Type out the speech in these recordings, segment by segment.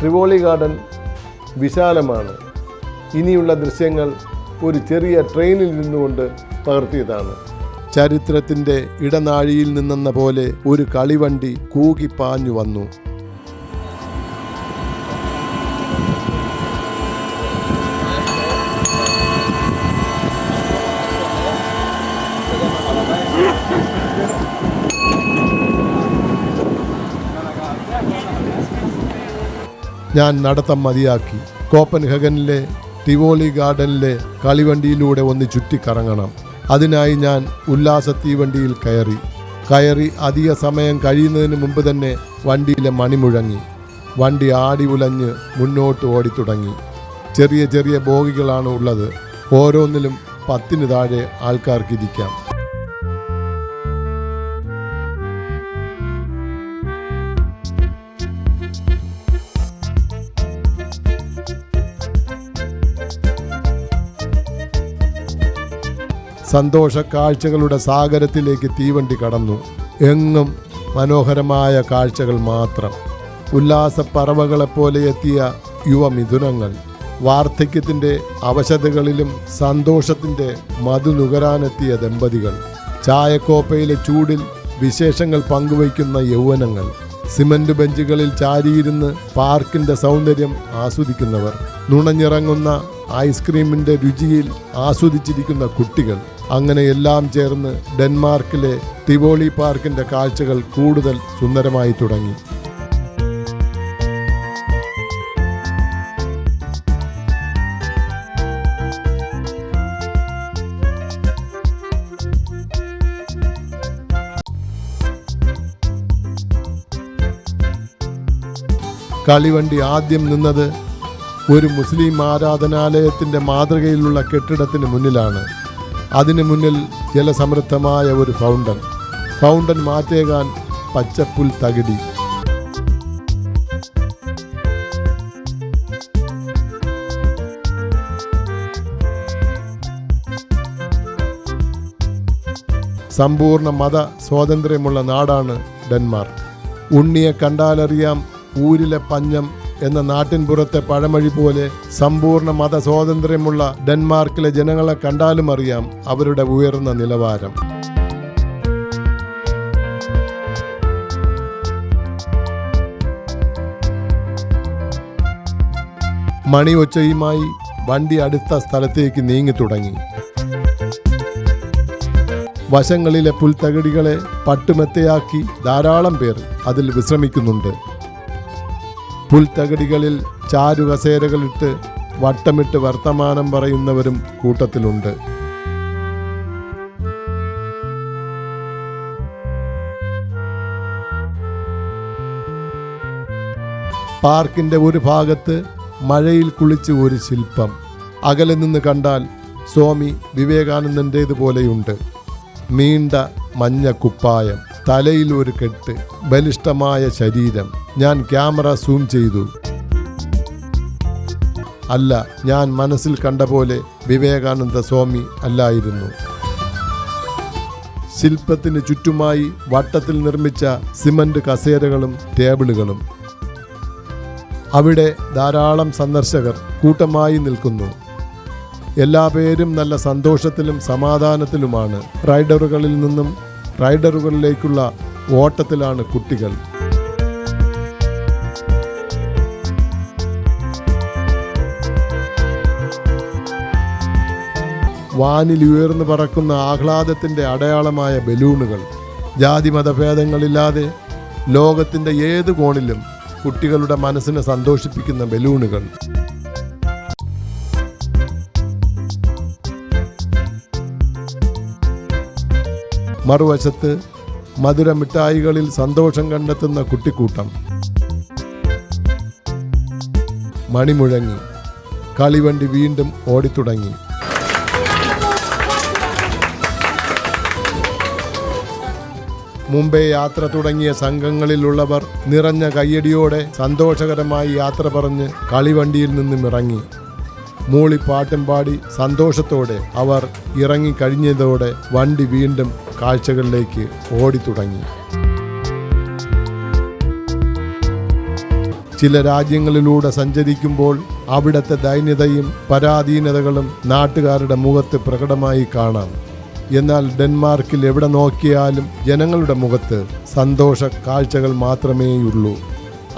ട്രിവോളി garden വിശാലമാണ്. ഇനിയുള്ള ദൃശ്യങ്ങൾ ഒരു ചെറിയ ട്രെയിനിൽ നിന്നുകൊണ്ട് പകർത്തിയതാണ്. ചരിത്രത്തിന്റെ ഇടനാഴിയിൽ നിന്നെന്ന പോലെ ഒരു കളിവണ്ടി കൂകിപ്പാഞ്ഞു വന്നു. ഞാൻ നടത്തം മതിയാക്കി. കോപ്പൻഹഗനിലെ ടിവോളി ഗാർഡനിലെ കളിവണ്ടിയിലൂടെ ഒന്ന് ചുറ്റിക്കറങ്ങണം. അതിനായി ഞാൻ ഉല്ലാസ തീവണ്ടിയിൽ കയറി. കയറി അധിക സമയം കഴിയുന്നതിന് മുമ്പ് തന്നെ വണ്ടിയിലെ മണി മുഴങ്ങി. വണ്ടി ആടി ഉലഞ്ഞ് മുന്നോട്ട് ഓടിത്തുടങ്ങി. ചെറിയ ചെറിയ ബോഗികളാണ് ഉള്ളത്. ഓരോന്നിലും പത്തിന് താഴെ ആൾക്കാർക്ക് സന്തോഷ കാഴ്ചകളുടെ സാഗരത്തിലേക്ക് തീവണ്ടി കടന്നു. എങ്ങും മനോഹരമായ കാഴ്ചകൾ മാത്രം. ഉല്ലാസ പറവകളെപ്പോലെ എത്തിയ യുവമിഥുനങ്ങൾ. വാർദ്ധക്യത്തിന്റെ അവശതകളിലും സന്തോഷത്തിന്റെ മധു നുകരാനെത്തിയ ദമ്പതികൾ. ചായക്കോപ്പയിലെ ചൂടിൽ വിശേഷങ്ങൾ പങ്കുവയ്ക്കുന്ന യൗവനങ്ങൾ. സിമന്റ് ബെഞ്ചുകളിൽ ചാരിയിരുന്ന് പാർക്കിന്റെ സൗന്ദര്യം ആസ്വദിക്കുന്നവർ. നുണഞ്ഞിറങ്ങുന്ന ഐസ്ക്രീമിന്റെ രുചിയിൽ ആസ്വദിച്ചിരിക്കുന്ന കുട്ടികൾ. അങ്ങനെ എല്ലാം ചേർന്ന് ഡെൻമാർക്കിലെ തിവോളി പാർക്കിന്റെ കാഴ്ചകൾ കൂടുതൽ സുന്ദരമായി തുടങ്ങി. കളിവണ്ടി ആദ്യം നിന്നത് ഒരു മുസ്ലിം ആരാധനാലയത്തിന്റെ മാതൃകയിലുള്ള കെട്ടിടത്തിന് മുന്നിലാണ്. അതിന് മുന്നിൽ ജലസമൃദ്ധമായ ഒരു ഫൗണ്ടൻ. ഫൗണ്ടൻ മാറ്റേകാൻ പച്ചപ്പുൽ തകിടി. സമ്പൂർണ മത സ്വാതന്ത്ര്യമുള്ള നാടാണ് ഡെൻമാർക്ക്. ഉണ്ണിയെ കണ്ടാലറിയാം ഊരിലെ പഞ്ഞം എന്ന നാട്ടിൻപുറത്തെ പഴമൊഴി പോലെ സമ്പൂർണ മത സ്വാതന്ത്ര്യമുള്ള ഡെൻമാർക്കിലെ ജനങ്ങളെ കണ്ടാലും അറിയാം അവരുടെ ഉയർന്ന നിലവാരം. മണി ഒച്ചയുമായി വണ്ടി അടുത്ത സ്ഥലത്തേക്ക് നീങ്ങി തുടങ്ങി. വശങ്ങളിലെ പുൽത്തകിടികളെ പട്ടുമെത്തയാക്കി ധാരാളം പേർ അതിൽ വിശ്രമിക്കുന്നുണ്ട്. പുൽത്തകിടികളിൽ ചാരുകസേരകളിട്ട് വട്ടമിട്ട് വർത്തമാനം പറയുന്നവരും കൂട്ടത്തിലുണ്ട്. പാർക്കിന്റെ ഒരു ഭാഗത്ത് മഴയിൽ കുളിച്ച് ഒരു ശില്പം. അകലെ നിന്ന് കണ്ടാൽ സ്വാമി വിവേകാനന്ദന്റേതുപോലെയുണ്ട് നീണ്ട മഞ്ഞ കുപ്പായം തലയിൽ ഒരു കെട്ട് ബലിഷ്ഠമായ ശരീരം. ഞാൻ ക്യാമറ സൂം ചെയ്തു. അല്ല ഞാൻ മനസ്സിൽ കണ്ട പോലെ വിവേകാനന്ദ സ്വാമി അല്ലായിരുന്നു. ശില്പത്തിന് ചുറ്റുമായി വട്ടത്തിൽ നിർമ്മിച്ച സിമന്റ് കസേരകളും ടേബിളുകളും. അവിടെ ധാരാളം സന്ദർശകർ കൂട്ടമായി നിൽക്കുന്നു. എല്ലാ പേരും നല്ല സന്തോഷത്തിലും സമാധാനത്തിലുമാണ്. റൈഡറുകളിൽ നിന്നും റൈഡറുകളിലേക്കുള്ള ഓട്ടത്തിലാണ് കുട്ടികൾ. വാനിൽ ഉയർന്നു പറക്കുന്ന ആഹ്ലാദത്തിന്റെ അടയാളമായ ബലൂണുകൾ. ജാതി മതഭേദങ്ങളില്ലാതെ ലോകത്തിന്റെ ഏത് കോണിലും കുട്ടികളുടെ മനസ്സിനെ സന്തോഷിപ്പിക്കുന്ന ബലൂണുകൾ. മറുവശത്ത് മധുര മിഠായികളിൽ സന്തോഷം കണ്ടെത്തുന്ന കുട്ടിക്കൂട്ടം. മണിമുഴങ്ങി. കളിവണ്ടി വീണ്ടും ഓടിത്തുടങ്ങി. മുംബൈ യാത്ര തുടങ്ങിയ സംഘങ്ങളിലുള്ളവർ നിറഞ്ഞ കയ്യടിയോടെ സന്തോഷകരമായി യാത്ര പറഞ്ഞ് കളിവണ്ടിയിൽ നിന്നും ഇറങ്ങി. മൂളിപ്പാട്ടും പാടി സന്തോഷത്തോടെ അവർ ഇറങ്ങിക്കഴിഞ്ഞതോടെ വണ്ടി വീണ്ടും കാഴ്ചകളിലേക്ക് ഓടിത്തുടങ്ങി ചില രാജ്യങ്ങളിലൂടെ സഞ്ചരിക്കുമ്പോൾ അവിടുത്തെ ദൈന്യതയും പരാധീനതകളും നാട്ടുകാരുടെ മുഖത്ത് പ്രകടമായി കാണാം. എന്നാൽ ഡെൻമാർക്കിൽ എവിടെ നോക്കിയാലും ജനങ്ങളുടെ മുഖത്ത് സന്തോഷ കാഴ്ചകൾ മാത്രമേയുള്ളൂ.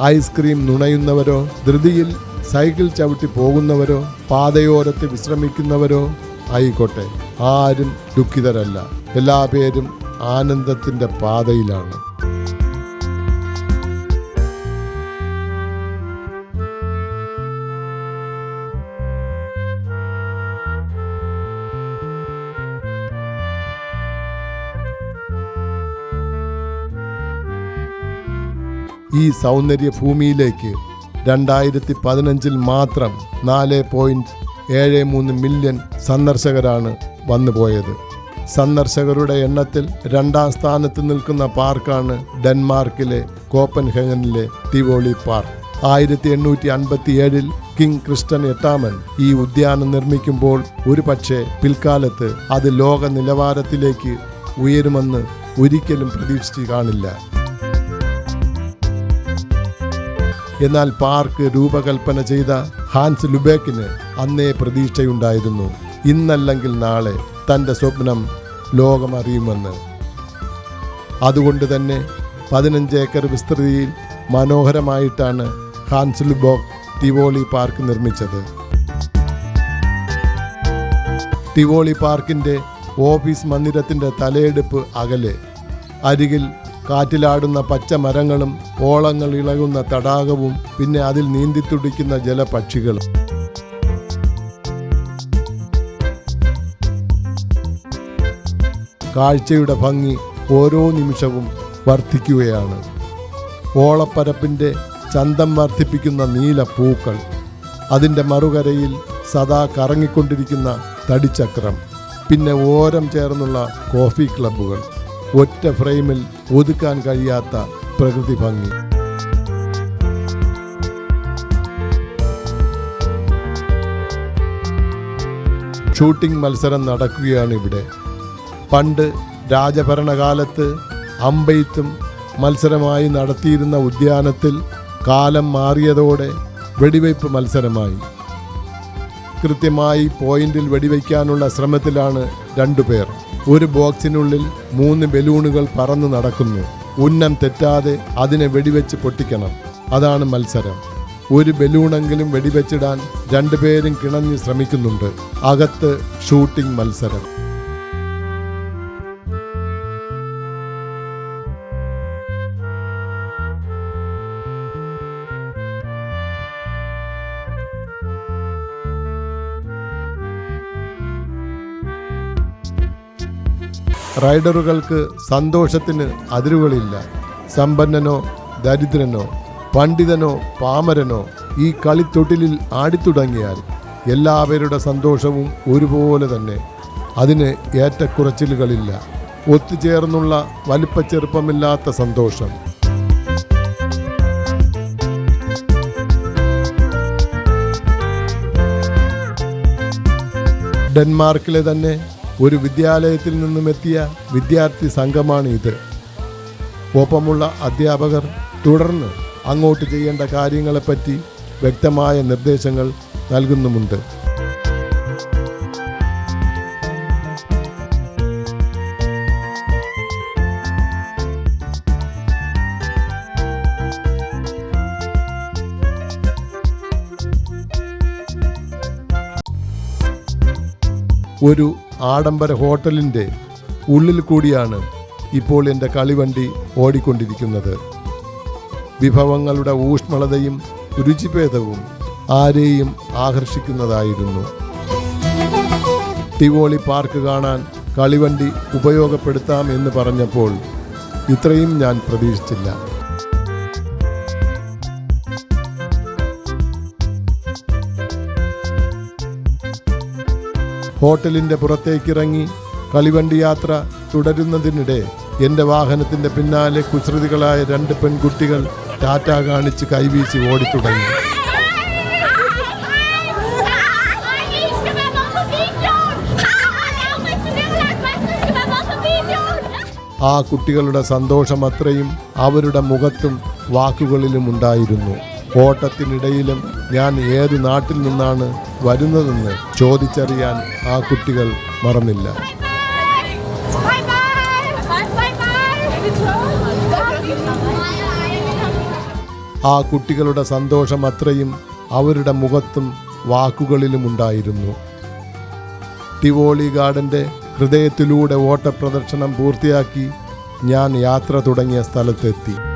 ഐസ്ക്രീം നുണയുന്നവരോ ധൃതിയിൽ സൈക്കിൾ ചവിട്ടി പോകുന്നവരോ പാതയോരത്ത് വിശ്രമിക്കുന്നവരോ ആയിക്കോട്ടെ ആരും ദുഃഖിതരല്ല. എല്ലാ പേരും ആനന്ദത്തിന്റെ പാതയിലാണ്. ഈ സൗന്ദര്യ ഭൂമിയിലേക്ക് രണ്ടായിരത്തി പതിനഞ്ചിൽ മാത്രം നാല് പോയിന്റ് ഏഴ് മൂന്ന് മില്യൺ സന്ദർശകരാണ് വന്നുപോയത്. സന്ദർശകരുടെ എണ്ണത്തിൽ രണ്ടാം സ്ഥാനത്ത് നിൽക്കുന്ന പാർക്കാണ് ഡെൻമാർക്കിലെ കോപ്പൻഹേഗനിലെ ടിവോളി പാർക്ക്. ആയിരത്തി എണ്ണൂറ്റി അൻപത്തി ഏഴിൽ കിങ് ക്രിസ്റ്റൻ എട്ടാമൻ ഈ ഉദ്യാനം നിർമ്മിക്കുമ്പോൾ ഒരു പക്ഷേ പിൽക്കാലത്ത് അത് ലോക നിലവാരത്തിലേക്ക് ഉയരുമെന്ന് ഒരിക്കലും പ്രതീക്ഷിച്ച് കാണില്ല. എന്നാൽ പാർക്ക് രൂപകൽപ്പന ചെയ്ത ഹാൻസ് ലുബേക്കിന് അന്നേ പ്രതീക്ഷയുണ്ടായിരുന്നു. ഇന്നല്ലെങ്കിൽ നാളെ തന്റെ സ്വപ്നം ലോകമറിയുമെന്ന്. അതുകൊണ്ട് തന്നെ പതിനഞ്ച് ഏക്കർ വിസ്തൃതിയിൽ മനോഹരമായിട്ടാണ് ഹാൻസ് ലുബോക്ക് ടിവോളി പാർക്ക് നിർമ്മിച്ചത്. ടിവോളി പാർക്കിന്റെ ഓഫീസ് മന്ദിരത്തിന്റെ തലയെടുപ്പ് അകലെ അരികിൽ കാറ്റിലാടുന്ന പച്ചമരങ്ങളും ഓളങ്ങൾ ഇളകുന്ന തടാകവും പിന്നെ അതിൽ നീന്തിത്തുടിക്കുന്ന ജലപക്ഷികളും. കാഴ്ചയുടെ ഭംഗി ഓരോ നിമിഷവും വർദ്ധിക്കുകയാണ്. ഓളപ്പരപ്പിന്റെ ചന്തം വർദ്ധിപ്പിക്കുന്ന നീല പൂക്കൾ അതിന്റെ മറുകരയിൽ സദാ കറങ്ങിക്കൊണ്ടിരിക്കുന്ന തടിച്ചക്രം പിന്നെ ഓരം ചേർന്നുള്ള കോഫി ക്ലബ്ബുകൾ. ഒറ്റ ഫ്രെയിമിൽ ഒതുക്കാൻ കഴിയാത്ത പ്രകൃതി ഭംഗി. ഷൂട്ടിംഗ് മത്സരം നടക്കുകയാണ് ഇവിടെ. പണ്ട് രാജഭരണകാലത്ത് അമ്പെയ്ത്തും മത്സരമായി നടത്തിയിരുന്ന ഉദ്യാനത്തിൽ കാലം മാറിയതോടെ വെടിവയ്പ് മത്സരമായി. കൃത്യമായി പോയിന്റിൽ വെടിവയ്ക്കാനുള്ള ശ്രമത്തിലാണ് രണ്ടുപേർ. ഒരു ബോക്സിനുള്ളിൽ മൂന്ന് ബലൂണുകൾ പറന്നു നടക്കുന്നു. ഉന്നം തെറ്റാതെ അതിനെ വെടിവെച്ച് പൊട്ടിക്കണം. അതാണ് മത്സരം. ഒരു ബലൂണെങ്കിലും വെടിവെച്ചിടാൻ രണ്ടുപേരും കിണഞ്ഞ് ശ്രമിക്കുന്നുണ്ട്. അകത്ത് ഷൂട്ടിംഗ് മത്സരം. റൈഡറുകൾക്ക് സന്തോഷത്തിന് അതിരുകളില്ല. സമ്പന്നനോ ദരിദ്രനോ പണ്ഡിതനോ പാമരനോ ഈ കളിത്തൊട്ടിലിൽ ആടിത്തുടങ്ങിയാൽ എല്ലാവരുടെ സന്തോഷവും ഒരുപോലെ തന്നെ. അതിന് ഏറ്റക്കുറച്ചിലുകളില്ല. ഒത്തുചേർന്നുള്ള വലിപ്പച്ചെറുപ്പമില്ലാത്ത സന്തോഷം. ഡെൻമാർക്കിലെ തന്നെ ഒരു വിദ്യാലയത്തിൽ നിന്നും എത്തിയ വിദ്യാർത്ഥി സംഘമാണ് ഇത്. ഒപ്പമുള്ള അധ്യാപകർ തുടർന്ന് അങ്ങോട്ട് ചെയ്യേണ്ട കാര്യങ്ങളെപ്പറ്റി വ്യക്തമായ നിർദ്ദേശങ്ങൾ നൽകുന്നുമുണ്ട്. ഒരു ആഡംബര ഹോട്ടലിന്റെ ഉള്ളിൽ കൂടിയാണ് ഇപ്പോൾ എന്റെ കളിവണ്ടി ഓടിക്കൊണ്ടിരിക്കുന്നത്. വിഭവങ്ങളുടെ ഊഷ്മളതയും രുചിഭേദവും ആരെയും ആകർഷിക്കുന്നതായിരുന്നു. തിവോളി പാർക്ക് കാണാൻ കളിവണ്ടി ഉപയോഗപ്പെടുത്താം എന്ന് പറഞ്ഞപ്പോൾ ഇത്രയും ഞാൻ പ്രതീക്ഷിച്ചില്ല. ഹോട്ടലിന്റെ പുറത്തേക്കിറങ്ങി കളിവണ്ടി യാത്ര തുടരുന്നതിനിടെ എന്റെ വാഹനത്തിന്റെ പിന്നാലെ കുസൃതികളായ രണ്ട് പെൺകുട്ടികൾ ടാറ്റ കാണിച്ച് കൈവീശി ഓടിത്തുടങ്ങി. ആ കുട്ടികളുടെ സന്തോഷം അത്രയും അവരുടെ മുഖത്തും വാക്കുകളിലും ഉണ്ടായിരുന്നു ഓട്ടത്തിനിടയിലും ഞാൻ ഏത് നാട്ടിൽ നിന്നാണ് വരുന്നതെന്ന് ചോദിച്ചറിയാൻ ആ കുട്ടികൾ മറന്നില്ല. ആ കുട്ടികളുടെ സന്തോഷം അത്രയും അവരുടെ മുഖത്തും വാക്കുകളിലും ഉണ്ടായിരുന്നു. ടിവോളി ഗാർഡന്റെ ഹൃദയത്തിലൂടെ ഓട്ടപ്രദർശനം പൂർത്തിയാക്കി ഞാൻ യാത്ര തുടങ്ങിയ സ്ഥലത്തെത്തി.